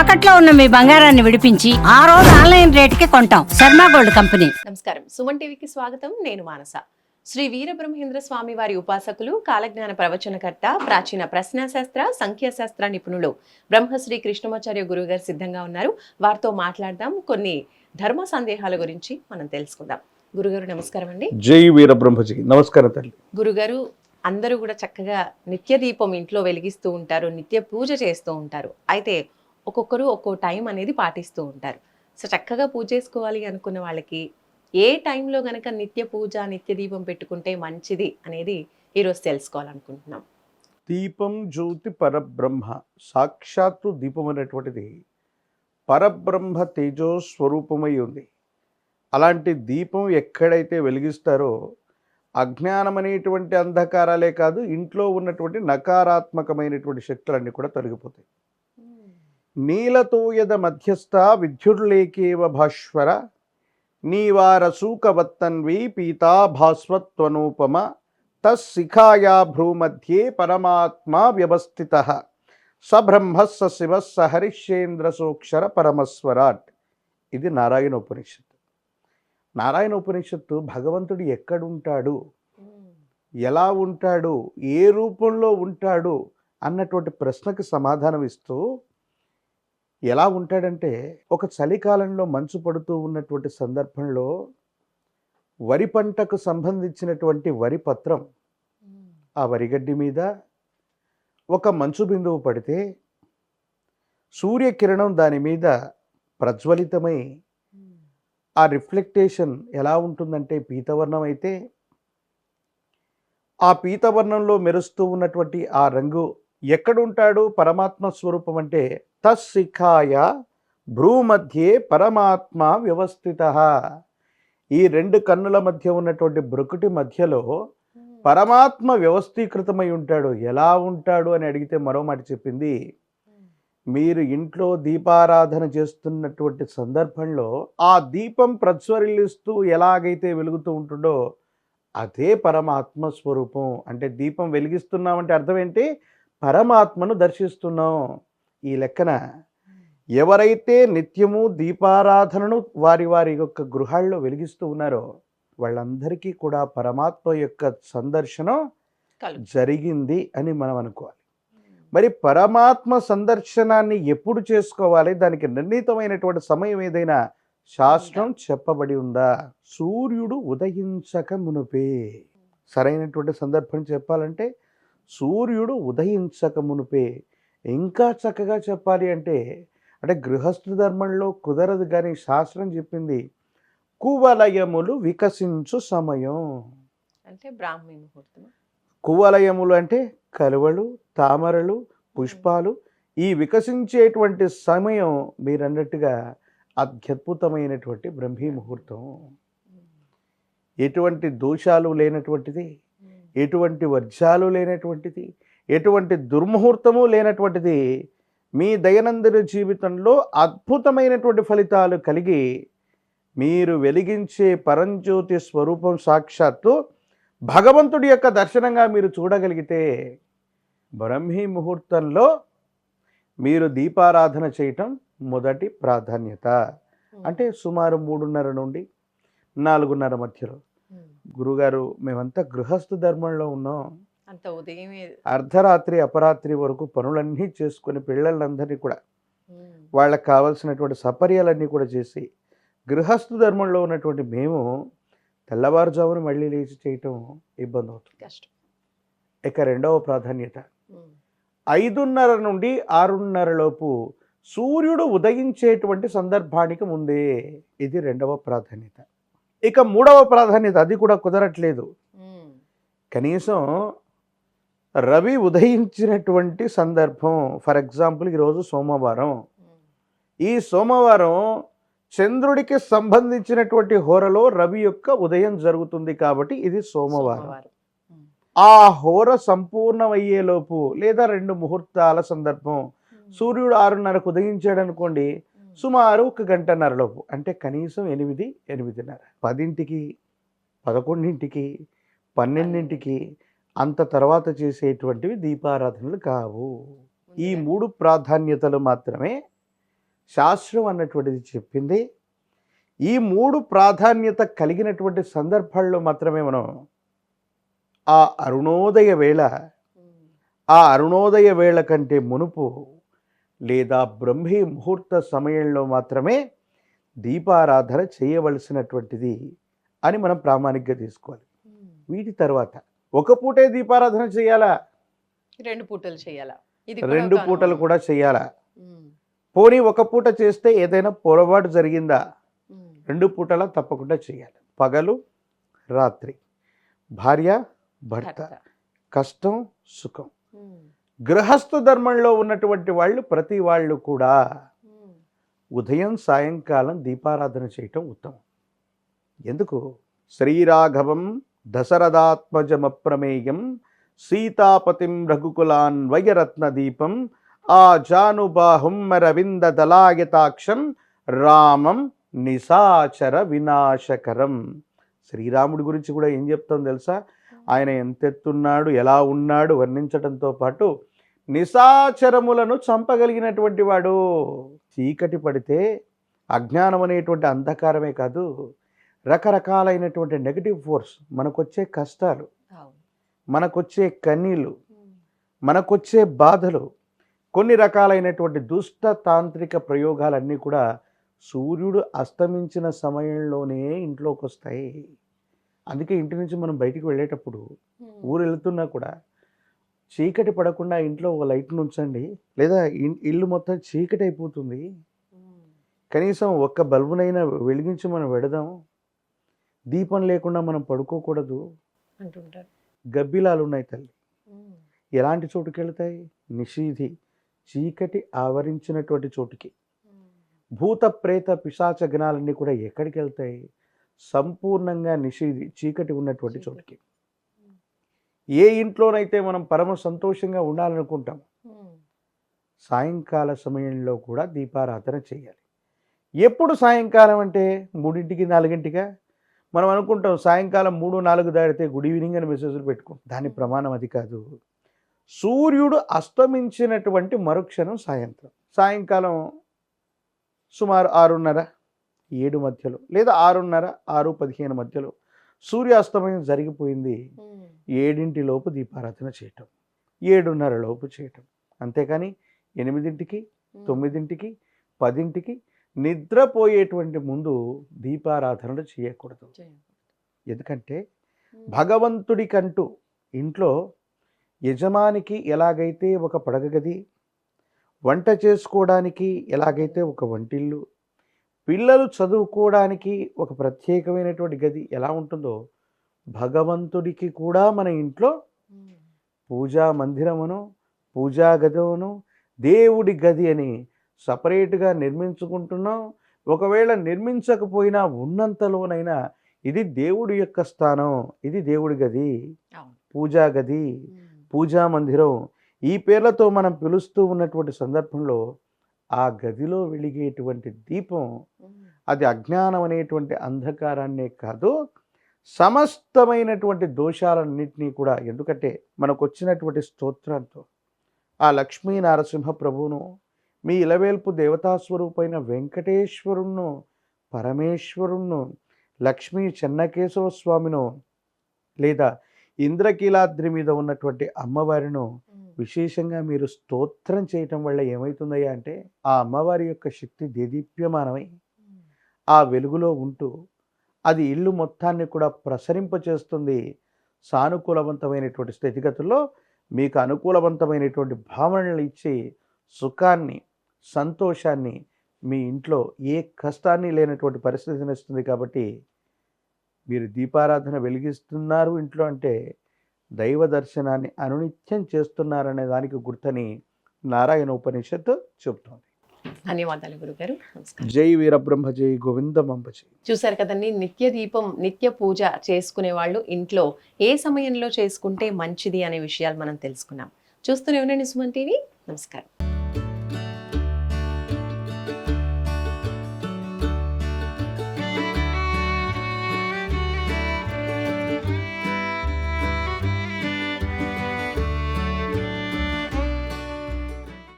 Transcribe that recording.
తాకట్లో ఉన్న మీ బంగారాన్ని విడిపించి ఆ రోజు ఆన్లైన్ రేటుకి కొంటాం. Sharma gold company. నమస్కారం. సుమన్ టీవీకి స్వాగతం. నేను మానస. శ్రీ వీరబ్రహ్మేంద్ర స్వామి వారి ఉపాసకులు కాలజ్ఞాన ప్రవచనకర్త ప్రాచీన ప్రశ్నాశాస్త్ర సంఖ్యాశాస్త్ర నిపుణులు బ్రహ్మశ్రీ కృష్ణమాచార్య గురువు గారు సిద్ధంగా ఉన్నారు. వారితో మాట్లాడదాం. కొన్ని ధర్మ సందేహాల గురించి మనం తెలుసుకుందాం. గురుగారు నమస్కారం అండి. జై వీరబ్రహ్మజీ. నమస్కారం తల్లి. గురుగారు అందరూ కూడా చక్కగా నిత్య దీపం ఇంట్లో వెలిగిస్తూ ఉంటారు నిత్య పూజ చేస్తూ ఉంటారు. అయితే ఒక్కొక్కరు ఒక్కో టైం అనేది పాటిస్తూ ఉంటారు. సో చక్కగా పూజ చేసుకోవాలి అనుకున్న వాళ్ళకి ఏ టైంలో గనక నిత్య పూజ నిత్య దీపం పెట్టుకుంటే మంచిది అనేది ఈరోజు తెలుసుకోవాలనుకుంటున్నాం. దీపం జ్యోతి పరబ్రహ్మ సాక్షాత్తు దీపం అనేటువంటిది పరబ్రహ్మ తేజో స్వరూపమై ఉంది. అలాంటి దీపం ఎక్కడైతే వెలిగిస్తారో అజ్ఞానం అనేటువంటి అంధకారాలే కాదు ఇంట్లో ఉన్నటువంటి నకారాత్మకమైనటువంటి శక్తులన్నీ కూడా తొలగిపోతాయి. నీలతోయద మధ్యస్థ విద్యుర్లేకేవ భాస్వర నీవారసూకవత్తన్వి పీతా భాస్వత్వనూపమ తశిఖాయా భ్రూమధ్యే పరమాత్మా వ్యవస్థిత సబ్రహ్మ స శివ స హరిశ్చేంద్ర సోక్షర పరమస్వరాట్. ఇది నారాయణ ఉపనిషత్తు. నారాయణ ఉపనిషత్తు భగవంతుడు ఎక్కడుంటాడు? ఎలా ఉంటాడు? ఏ రూపంలో ఉంటాడు? అన్నటువంటి ప్రశ్నకు సమాధానం ఇస్తూ ఎలా ఉంటాడంటే ఒక చలికాలంలో మంచు పడుతూ ఉన్నటువంటి సందర్భంలో వరి పంటకు సంబంధించినటువంటి వరి పత్రం ఆ వరిగడ్డి మీద ఒక మంచు బిందువు పడితే సూర్యకిరణం దాని మీద ప్రజ్వలితమై ఆ రిఫ్లెక్టేషన్ ఎలా ఉంటుందంటే పీతవర్ణం అయితే ఆ పీతవర్ణంలో మెరుస్తూ ఉన్నటువంటి ఆ రంగు ఎక్కడుంటాడు పరమాత్మ స్వరూపం అంటే తశిఖాయ భ్రూమధ్యే పరమాత్మ వ్యవస్థిత. ఈ రెండు కన్నుల మధ్య ఉన్నటువంటి బ్రుకుటి మధ్యలో పరమాత్మ వ్యవస్థీకృతమై ఉంటాడు. ఎలా ఉంటాడు అని అడిగితే మరో మాట చెప్పింది. మీరు ఇంట్లో దీపారాధన చేస్తున్నటువంటి సందర్భంలో ఆ దీపం ప్రజ్వరిల్లిస్తూ ఎలాగైతే వెలుగుతూ ఉంటుందో అదే పరమాత్మ స్వరూపం. అంటే దీపం వెలిగిస్తున్నామంటే అర్థం ఏంటి? పరమాత్మను దర్శిస్తున్నాం. ఈ లెక్కన ఎవరైతే నిత్యము దీపారాధనను వారి వారి యొక్క గృహాల్లో వెలిగిస్తూ ఉన్నారో వాళ్ళందరికీ కూడా పరమాత్మ యొక్క సందర్శనం జరిగింది అని మనం అనుకోవాలి. మరి పరమాత్మ సందర్శనాన్ని ఎప్పుడు చేసుకోవాలి? దానికి నిర్ణీతమైనటువంటి సమయం ఏదైనా శాస్త్రం చెప్పబడి ఉందా? సూర్యుడు ఉదయించక మునుపే. సరైనటువంటి సందర్భం చెప్పాలంటే సూర్యుడు ఉదయించక మునుపే. ఇంకా చక్కగా చెప్పాలి అంటే అంటే గృహస్థు ధర్మంలో కుదరదు కానీ శాస్త్రం చెప్పింది కువలయములు వికసించు సమయం. అంటే బ్రాహ్మీ ముహూర్తం కువలయములు అంటే కలువలు తామరలు పుష్పాలు ఈ వికసించేటువంటి సమయం మీరన్నట్టుగా అత్యద్భుతమైనటువంటి బ్రహ్మీ ముహూర్తం. ఎటువంటి దోషాలు లేనటువంటిది ఎటువంటి వర్జాలు లేనటువంటిది ఎటువంటి దుర్ముహూర్తము లేనటువంటిది మీ దైనందిన జీవితంలో అద్భుతమైనటువంటి ఫలితాలు కలిగి మీరు వెలిగించే పరంజ్యోతి స్వరూపం సాక్షాత్తు భగవంతుడి యొక్క దర్శనంగా మీరు చూడగలిగితే బ్రహ్మీ ముహూర్తంలో మీరు దీపారాధన చేయటం మొదటి ప్రాధాన్యత. అంటే సుమారు మూడున్నర నుండి నాలుగున్నర మధ్యలో. గురుగారు మేమంతా గృహస్థ ధర్మంలో ఉన్నాం. అంత ఉదయమే అర్ధరాత్రి అపరాత్రి వరకు పనులన్నీ చేసుకుని పిల్లలందరినీ కూడా వాళ్ళకి కావాల్సినటువంటి సపర్యాలన్నీ కూడా చేసి గృహస్థ ధర్మంలో ఉన్నటువంటి మేము తెల్లవారుజామున మళ్ళీ లేచి చేయటం ఇబ్బంది అవుతుంది. కష్టం. ఇక రెండవ ప్రాధాన్యత. ఐదున్నర నుండి ఆరున్నర లోపు సూర్యుడు ఉదయించేటువంటి సందర్భానికి ముందే ఇది రెండవ ప్రాధాన్యత. ఇక మూడవ ప్రాధాన్యత అది కూడా కుదరట్లేదు. కనీసం రవి ఉదయించినటువంటి సందర్భం ఫర్ ఎగ్జాంపుల్ ఈరోజు సోమవారం. ఈ సోమవారం చంద్రుడికి సంబంధించినటువంటి హోరలో రవి యొక్క ఉదయం జరుగుతుంది కాబట్టి ఇది సోమవారం. ఆ హోర సంపూర్ణమయ్యేలోపు లేదా రెండు ముహూర్తాల సందర్భం సూర్యుడు ఆరున్నరకు ఉదయించాడు అనుకోండి సుమారు ఒక గంటన్నర లోపు అంటే కనీసం ఎనిమిది ఎనిమిదిన్నర. పదింటికి పదకొండింటికి పన్నెండింటికి అంత తర్వాత చేసేటువంటివి దీపారాధనలు కావు. ఈ మూడు ప్రాధాన్యతలు మాత్రమే శాస్త్రం అన్నటువంటిది చెప్పింది. ఈ మూడు ప్రాధాన్యత కలిగినటువంటి సందర్భాల్లో మాత్రమే మనం ఆ అరుణోదయ వేళ ఆ అరుణోదయ వేళ కంటే మునుపు లేదా బ్రహ్మీ ముహూర్త సమయంలో మాత్రమే దీపారాధన చేయవలసినటువంటిది అని మనం ప్రామాణికంగా తీసుకోవాలి. వీటి తర్వాత ఒక పూటే దీపారాధన చేయాలా? రెండు పూటలు చేయాలా? ఇది రెండు పూటలు కూడా చేయాలా? పోనీ ఒక పూట చేస్తే ఏదైనా పొరపాటు జరిగిందా? రెండు పూటలా తప్పకుండా చేయాలి. పగలు రాత్రి. భార్య భర్త. కష్టం సుఖం. గృహస్థ ధర్మంలో ఉన్నటువంటి వాళ్ళు ప్రతి వాళ్ళు కూడా ఉదయం సాయంకాలం దీపారాధన చేయటం ఉత్తమం. ఎందుకు? శ్రీరాఘవం దశరథాత్మజమప్రమేయం సీతాపతిం రఘుకులాన్వయరత్న దీపం ఆ జానుబాహుం రవింద దళాయతాక్షం రామం నిశాచర వినాశకరం శ్రీరాముడి గురించి కూడా ఏం చెప్తాం తెలుసా? ఆయన ఎంతెత్తున్నాడు ఎలా ఉన్నాడు వర్ణించడంతో పాటు నిశాచరములను చంపగలిగినటువంటి వాడు. చీకటి పడితే అజ్ఞానం అనేటువంటి అంధకారమే కాదు. రకరకాలైనటువంటి నెగటివ్ ఫోర్స్ మనకొచ్చే కష్టాలు మనకొచ్చే కన్నీళ్ళు మనకొచ్చే బాధలు కొన్ని రకాలైనటువంటి దుష్ట తాంత్రిక ప్రయోగాలన్నీ కూడా సూర్యుడు అస్తమించిన సమయంలోనే ఇంట్లోకి వస్తాయి అందుకే ఇంటి నుంచి మనం బయటికి వెళ్ళేటప్పుడు ఊరు వెళ్తున్నా కూడా చీకటి పడకుండా ఇంట్లో ఒక లైట్ ఉంచండి లేదా ఇల్లు మొత్తం చీకటి అయిపోతుంది కనీసం ఒక్క బల్బునైనా వెలిగించి మనం పెడదాం. దీపం లేకుండా మనం పడుకోకూడదు. అంటుంటారు. గబ్బిలాలు ఉన్నాయి తల్లి ఎలాంటి చోటుకి వెళ్తాయి నిషీధి. చీకటి ఆవరించినటువంటి చోటుకి. భూత ప్రేత పిశాచ గణాలన్నీ కూడా ఎక్కడికి వెళ్తాయి సంపూర్ణంగా నిషీధి చీకటి ఉన్నటువంటి చోటుకి. ఏ ఇంట్లోనైతే మనం పరమ సంతోషంగా ఉండాలనుకుంటాం సాయంకాల సమయంలో కూడా దీపారాధన చేయాలి. ఎప్పుడు సాయంకాలం అంటే? మూడింటికి నాలుగింటిగా మనం అనుకుంటాం సాయంకాలం మూడు నాలుగు దాటితే గుడ్ ఈవినింగ్ అని మెసేజ్లు పెట్టుకుంటాం దాని ప్రమాణం అది కాదు. సూర్యుడు అస్తమించినటువంటి మరుక్షణం సాయంత్రం. సాయంకాలం సుమారు ఆరున్నర ఏడు మధ్యలో లేదా ఆరున్నర ఆరు పదిహేను మధ్యలో సూర్యాస్తమయం జరిగిపోయింది. ఏడింటి లోపు దీపారాధన చేయటం ఏడున్నర లోపు చేయటం. అంతేకాని ఎనిమిదింటికి తొమ్మిదింటికి పదింటికి నిద్రపోయేటువంటి ముందు దీపారాధనలు చేయకూడదు. ఎందుకంటే భగవంతుడికంటూ ఇంట్లో యజమానికి ఎలాగైతే ఒక పడగ గది వంట చేసుకోవడానికి ఎలాగైతే ఒక వంటిల్లు పిల్లలు చదువుకోవడానికి ఒక ప్రత్యేకమైనటువంటి గది ఎలా ఉంటుందో భగవంతుడికి కూడా మన ఇంట్లో పూజా మందిరమును పూజా గదమును దేవుడి గది అని సపరేట్గా నిర్మించుకుంటున్నాం. ఒకవేళ నిర్మించకపోయినా ఉన్నంతలోనైనా ఇది దేవుడి యొక్క స్థానం ఇది దేవుడి గది. పూజా గది పూజా మందిరం. ఈ పేర్లతో మనం పిలుస్తూ ఉన్నటువంటి సందర్భంలో ఆ గదిలో వెలిగేటువంటి దీపం అది అజ్ఞానం అనేటువంటి అంధకారాన్నే కాదు సమస్తమైనటువంటి దోషాలన్నింటినీ కూడా ఎందుకంటే మనకు వచ్చినటువంటి స్తోత్రంతో ఆ లక్ష్మీ నరసింహ ప్రభువును మీ ఇలవేల్పు దేవతా స్వరూపైన వెంకటేశ్వరుణ్ణు పరమేశ్వరుణ్ణు లక్ష్మీ చెన్నకేశవ స్వామిను లేదా ఇంద్రకీలాద్రి మీద ఉన్నటువంటి అమ్మవారిను విశేషంగా మీరు స్తోత్రం చేయటం వల్ల ఏమవుతుందయ్యా అంటే ఆ అమ్మవారి యొక్క శక్తి దేదీప్యమానమై ఆ వెలుగులో ఉంటూ అది ఇల్లు మొత్తాన్ని కూడా ప్రసరింపచేస్తుంది సానుకూలవంతమైనటువంటి స్థితిగతుల్లో మీకు అనుకూలవంతమైనటువంటి భావనలు ఇచ్చి సుఖాన్ని సంతోషాన్ని మీ ఇంట్లో ఏ కష్టాన్ని లేనటువంటి పరిస్థితిని ఇస్తుంది కాబట్టి మీరు దీపారాధన వెలిగిస్తున్నారు ఇంట్లో అంటే దైవ దర్శనాన్ని అనునిత్యం చేస్తున్నారనే దానికి గుర్తని నారాయణ ఉపనిషత్తు చెబుతోంది. ధన్యవాదాలు గురుగారు. జై వీరబ్రహ్మ జై గోవిందమంబ జై. చూసారు కదండి నిత్య దీపం నిత్య పూజ చేసుకునే వాళ్ళు ఇంట్లో ఏ సమయంలో చేసుకుంటే మంచిది అనే విషయాలు మనం తెలుసుకున్నాం. చూస్తూనే ఉండండి సుమన్ టీవీ. నమస్కారం.